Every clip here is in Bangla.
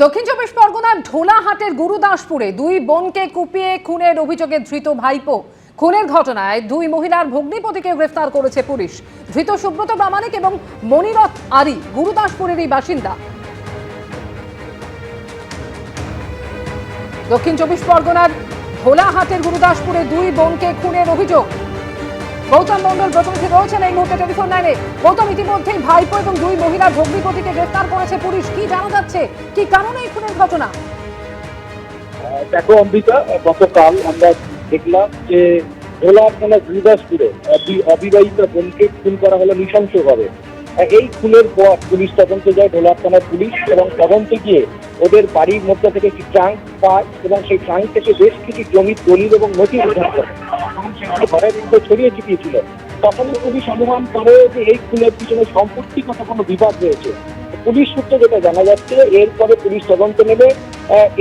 দক্ষিণ চব্বিশ পরগনার ঢোলাহাটের গুরুদাসপুরে দুই বোনকে কুপিয়ে খুনের অভিযোগে ধৃত ভাইপো। খুনের ঘটনায় দুই মহিলার ভগ্নিপতিকে গ্রেফতার করেছে পুলিশ। ধৃত সুব্রত প্রামাণিক এবং মনিরথ আরি গুরুদাসপুরেরই বাসিন্দা। দক্ষিণ চব্বিশ পরগনার ভোলাহাটের গুরুদাসপুরে দুই বোনকে খুনের অভিযোগ। গৌতম মন্ডল প্রতিনিধি রয়েছেন এই মুহূর্তে টেলিফোন লাইনে। গৌতম ইতিমধ্যেই ভাইপো এবং দুই মহিলার ভগ্নিপতিকে গ্রেফতার করেছে পুলিশ। কি জানা যাচ্ছে? কি কারণে এই খুনের ঘটনা? দেখো, অম্বিকা গতকাল আমরা দেখলাম যে ভোলা থানা গুরুদাসপুরে অবিবাহিতা বোনকে খুন করা হলো নৃশংসভাবে। এই খুনের পর পুলিশ তদন্তে যায় ভোলা থানার পুলিশ এবং তদন্তে গিয়ে ওদের বাড়ির মধ্যে থেকে একটি ট্রাঙ্ক পায় এবং সেই ট্রাঙ্ক থেকে বেশ কিছু জমির দলিল এবং নথি উদ্ধার করে। ঘরের মধ্যে ছড়িয়ে ছিটিয়েছিল। তখনই পুলিশ অনুমান করে যে এই খুনের পিছনে সম্পত্তি সম্পত্তিগত কোনো বিবাদ রয়েছে। পুলিশ সূত্রে যেটা জানা যাচ্ছে, এরপরে পুলিশ তদন্ত নেবে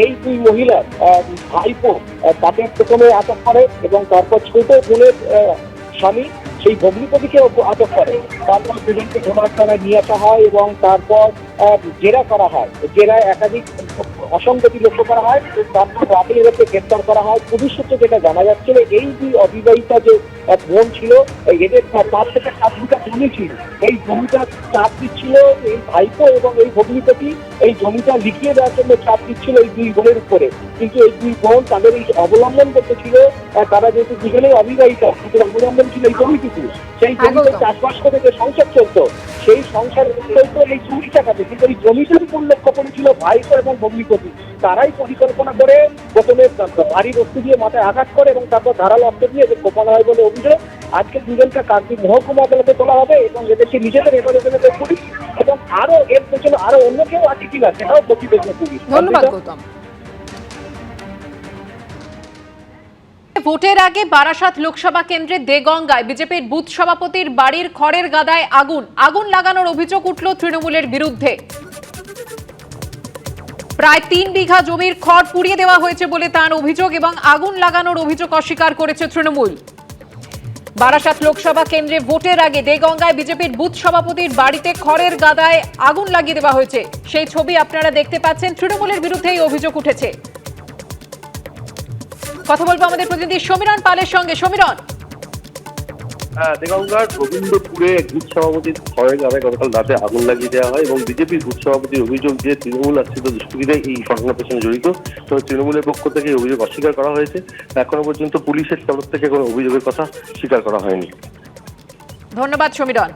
এই দুই মহিলার ভাইপো তাকে প্রথমে আটক করে এবং তারপর ছোট বোনের স্বামী সেই ভগ্নিপতিকে আটক করে। তারপর দুজনকে ঘোমারখানায় নিয়ে আসা হয় এবং তারপর জেরা করা হয়। জেরায় একাধিক অসঙ্গতি লক্ষ্য করা হয়। তারপর রাতে এদেরকে গ্রেপ্তার করা হয়। পুলিশ সূত্রে যেটা জানা যাচ্ছিল, এই যে অবিবাহিতা যে বোন ছিল এদের তার থেকে সাত বিঘা জমি ছিল। এই জমিটা চাপ দিচ্ছিল এই ভাইপো এবং এই ভগ্নিপতি। এই জমিটা লিখিয়ে দেওয়ার জন্য চাপ দিচ্ছিল এই দুই বোনের উপরে। কিন্তু এই দুই বোন তাদের এই অবলম্বন করতে ছিল তারা যেহেতু দুজনেই অবিবাহিতা তাদের অবলম্বন ছিল এই জমিটুকু। সেই জমিতে। চাষবাস করে যে সংসার চলতো সেই সংসার চলতো এই জমি টাকাতে কিন্তু এই জমিটার উপর লক্ষ্য করেছিল ভাইপো এবং ভগ্নিপতি। তারাই পরিকল্পনা করে প্রথমে ভারী বস্তু দিয়ে মাথায় আঘাত করে এবং তারপর ধারালো অস্ত্র দিয়ে এদের কোপানো হয় বলে অভিযোগ। আজকে দুজনকে কার্তিক মহকুমা আদালতে তোলা হবে এবং এদেরকে নিজেদের হেফাজতে পুলিশ এবং আরও এর পেছনে আরও অন্য কেউ আছে কিনা সেটাও প্রতি দেখবে পুলিশ ধন্যবাদ, গৌতম। ভোটের আগে বারাসাত লোকসভা কেন্দ্রে দেগঙ্গায় বিজেপির বুথ সভাপতির বাড়ির খড়ের গাদায় আগুন। আগুন লাগানোর অভিযোগ উঠল তৃণমূলের বিরুদ্ধে। প্রায় তিন বিঘা জমির খড় পুড়িয়ে দেওয়া হয়েছে বলে তার অভিযোগ এবং আগুন লাগানোর অভিযোগ অস্বীকার করেছে তৃণমূল। বারাসাত লোকসভা কেন্দ্রে ভোটের আগে দেগঙ্গায় বিজেপির বুথ সভাপতির বাড়িতে খড়ের গাদায় আগুন লাগিয়ে দেওয়া হয়েছে। সেই ছবি আপনারা দেখতে পাচ্ছেন। তৃণমূলের বিরুদ্ধে এই অভিযোগ উঠেছে। কথা বলব আমাদের প্রতিনিধি সমীরণ পালের সঙ্গে। সমীরণ হ্যাঁ দেগঙ্গার গোবিন্দপুরে বুথ সভাপতির ঘরের গাড়ায় গতকাল রাতে আগুন লাগিয়ে দেওয়া হয় এবং বিজেপির বুথ সভাপতির অভিযোগ যে তৃণমূল আশ্রিত দুষ্কৃতীরা এই ঘটনার পেছনে জড়িত। তো তৃণমূলের পক্ষ থেকে অভিযোগ অস্বীকার করা হয়েছে। এখনও পর্যন্ত পুলিশের তরফ থেকে কোনো অভিযোগের কথা স্বীকার করা হয়নি। ধন্যবাদ সমীরণ